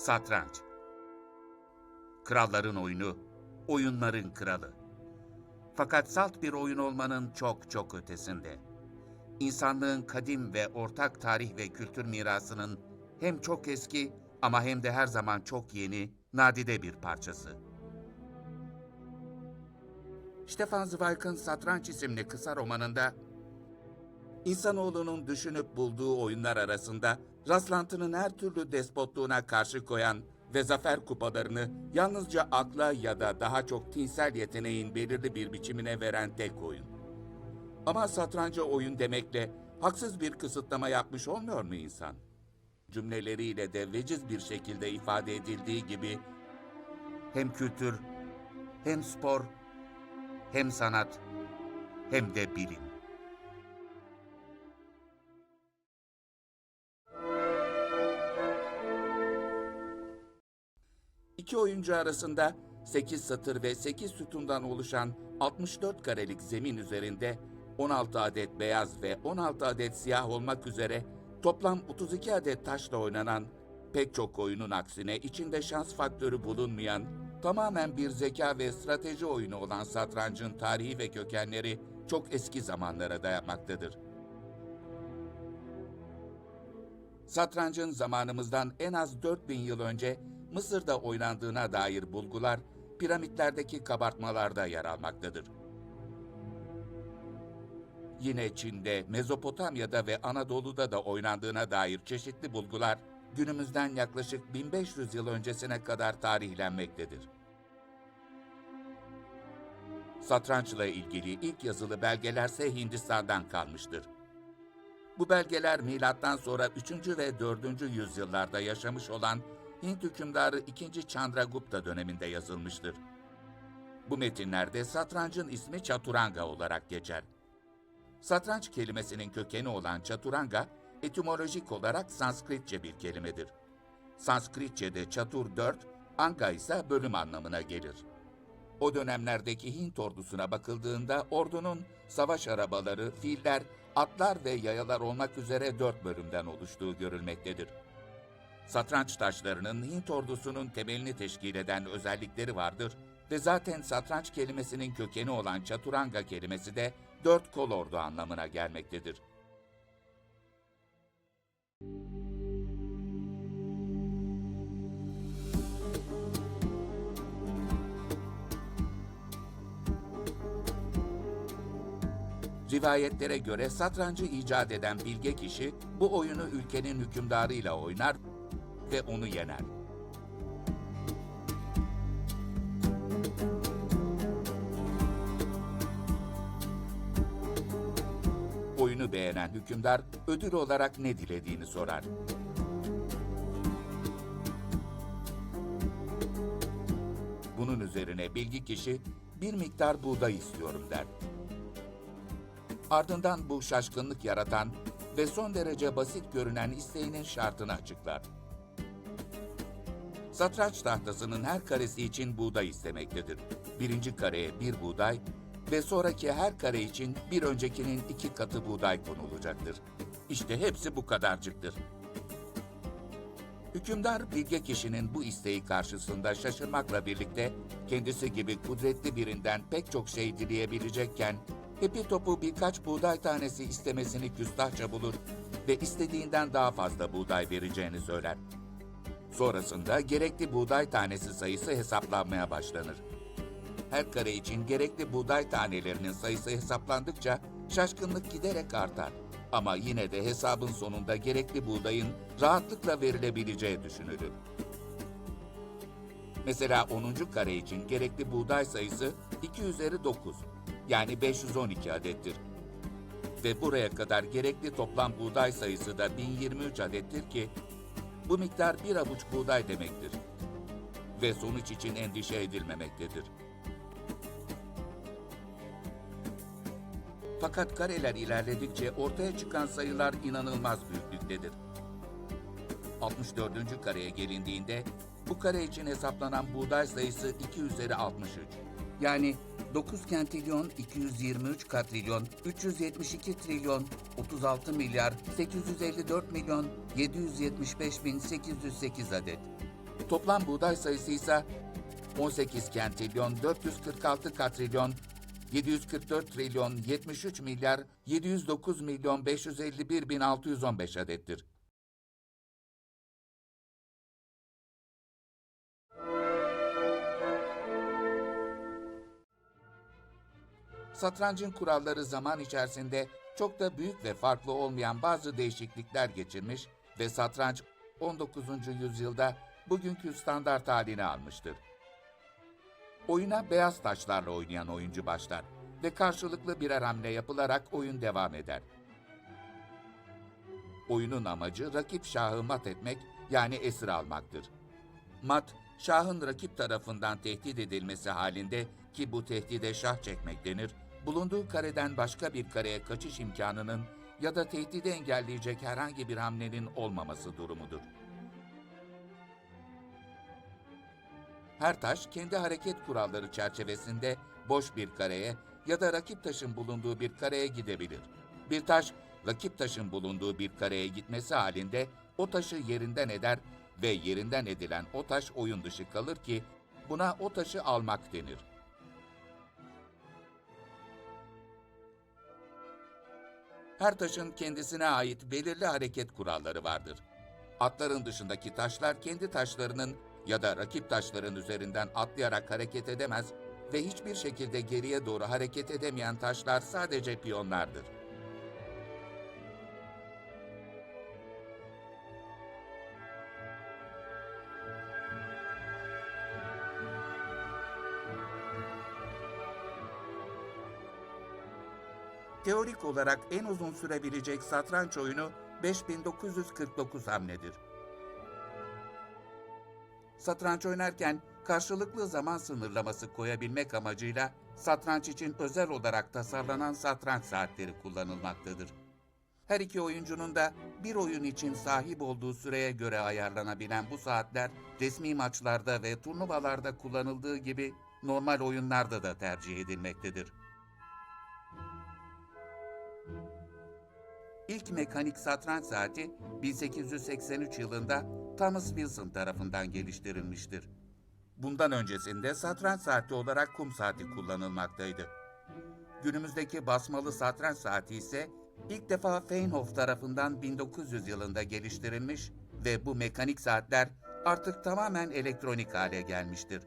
Satranç. Kralların oyunu, oyunların kralı. Fakat salt bir oyun olmanın çok çok ötesinde. İnsanlığın kadim ve ortak tarih ve kültür mirasının hem çok eski ama hem de her zaman çok yeni, nadide bir parçası. Stefan Zweig'ın Satranç isimli kısa romanında İnsanoğlunun düşünüp bulduğu oyunlar arasında rastlantının her türlü despotluğuna karşı koyan ve zafer kupalarını yalnızca akla ya da daha çok tinsel yeteneğin belirli bir biçimine veren tek oyun. Ama satranca oyun demekle haksız bir kısıtlama yapmış olmuyor mu insan? Cümleleriyle de veciz bir şekilde ifade edildiği gibi hem kültür, hem spor, hem sanat, hem de bilim. İki oyuncu arasında 8 satır ve 8 sütundan oluşan 64 karelik zemin üzerinde 16 adet beyaz ve 16 adet siyah olmak üzere toplam 32 adet taşla oynanan pek çok oyunun aksine içinde şans faktörü bulunmayan tamamen bir zeka ve strateji oyunu olan satrancın tarihi ve kökenleri çok eski zamanlara dayanmaktadır. Satrancın zamanımızdan en az 4000 yıl önce Mısır'da oynandığına dair bulgular piramitlerdeki kabartmalarda yer almaktadır. Yine Çin'de, Mezopotamya'da ve Anadolu'da da oynandığına dair çeşitli bulgular günümüzden yaklaşık 1500 yıl öncesine kadar tarihlenmektedir. Satrançla ilgili ilk yazılı belgelerse Hindistan'dan kalmıştır. Bu belgeler milattan sonra 3. ve 4. yüzyıllarda yaşamış olan Hint hükümdarı 2. Chandragupta döneminde yazılmıştır. Bu metinlerde satrancın ismi Chaturanga olarak geçer. Satranç kelimesinin kökeni olan Chaturanga, etimolojik olarak Sanskritçe bir kelimedir. Sanskritçe'de çatur 4, anga ise bölüm anlamına gelir. O dönemlerdeki Hint ordusuna bakıldığında ordunun savaş arabaları, filler, atlar ve yayalar olmak üzere dört bölümden oluştuğu görülmektedir. Satranç taşlarının Hint ordusunun temelini teşkil eden özellikleri vardır ve zaten satranç kelimesinin kökeni olan çaturanga kelimesi de dört kol ordu anlamına gelmektedir. Rivayetlere göre satrancı icat eden bilge kişi bu oyunu ülkenin hükümdarıyla oynar ve onu yener. Oyunu beğenen hükümdar ödül olarak ne dilediğini sorar. Bunun üzerine bilgi kişi bir miktar buğday istiyorum der. Ardından bu şaşkınlık yaratan ve son derece basit görünen isteğinin şartını açıklar. Satranç tahtasının her karesi için buğday istemektedir. Birinci kareye bir buğday ve sonraki her kare için bir öncekinin iki katı buğday konulacaktır. İşte hepsi bu kadarcıktır. Hükümdar bilge kişinin bu isteği karşısında şaşırmakla birlikte kendisi gibi kudretli birinden pek çok şey dileyebilecekken hepi topu birkaç buğday tanesi istemesini küstahça bulur ve istediğinden daha fazla buğday vereceğini söyler. Sonrasında gerekli buğday tanesi sayısı hesaplanmaya başlanır. Her kare için gerekli buğday tanelerinin sayısı hesaplandıkça şaşkınlık giderek artar. Ama yine de hesabın sonunda gerekli buğdayın rahatlıkla verilebileceği düşünülür. Mesela 10. kare için gerekli buğday sayısı 2 üzeri 9 yani 512 adettir. Ve buraya kadar gerekli toplam buğday sayısı da 1023 adettir ki bu miktar bir avuç buğday demektir. Ve sonuç için endişe edilmemektedir. Fakat kareler ilerledikçe ortaya çıkan sayılar inanılmaz büyüklüktedir. 64. kareye gelindiğinde bu kare için hesaplanan buğday sayısı 2 üzeri 63. Yani 9 kentilyon 223 katrilyon 372 trilyon 36 milyar 854 milyon 775 bin 808 adet. Toplam buğday sayısı ise 18 kentilyon 446 katrilyon 744 trilyon 73 milyar 709 milyon 551 bin 615 adettir. Satrancın kuralları zaman içerisinde çok da büyük ve farklı olmayan bazı değişiklikler geçirmiş ve satranç 19. yüzyılda bugünkü standart halini almıştır. Oyuna beyaz taşlarla oynayan oyuncu başlar ve karşılıklı birer hamle yapılarak oyun devam eder. Oyunun amacı rakip şahı mat etmek yani esir almaktır. Mat, şahın rakip tarafından tehdit edilmesi halinde ki bu tehdide şah çekmek denir, bulunduğu kareden başka bir kareye kaçış imkanının ya da tehdidi engelleyecek herhangi bir hamlenin olmaması durumudur. Her taş kendi hareket kuralları çerçevesinde boş bir kareye ya da rakip taşın bulunduğu bir kareye gidebilir. Bir taş rakip taşın bulunduğu bir kareye gitmesi halinde o taşı yerinden eder ve yerinden edilen o taş oyun dışı kalır ki buna o taşı almak denir. Her taşın kendisine ait belirli hareket kuralları vardır. Atların dışındaki taşlar kendi taşlarının ya da rakip taşların üzerinden atlayarak hareket edemez ve hiçbir şekilde geriye doğru hareket edemeyen taşlar sadece piyonlardır. Teorik olarak en uzun sürebilecek satranç oyunu 5949 hamledir. Satranç oynarken karşılıklı zaman sınırlaması koyabilmek amacıyla satranç için özel olarak tasarlanan satranç saatleri kullanılmaktadır. Her iki oyuncunun da bir oyun için sahip olduğu süreye göre ayarlanabilen bu saatler resmi maçlarda ve turnuvalarda kullanıldığı gibi normal oyunlarda da tercih edilmektedir. İlk mekanik satranç saati 1883 yılında Thomas Wilson tarafından geliştirilmiştir. Bundan öncesinde satranç saati olarak kum saati kullanılmaktaydı. Günümüzdeki basmalı satranç saati ise ilk defa Feinhof tarafından 1900 yılında geliştirilmiş ve bu mekanik saatler artık tamamen elektronik hale gelmiştir.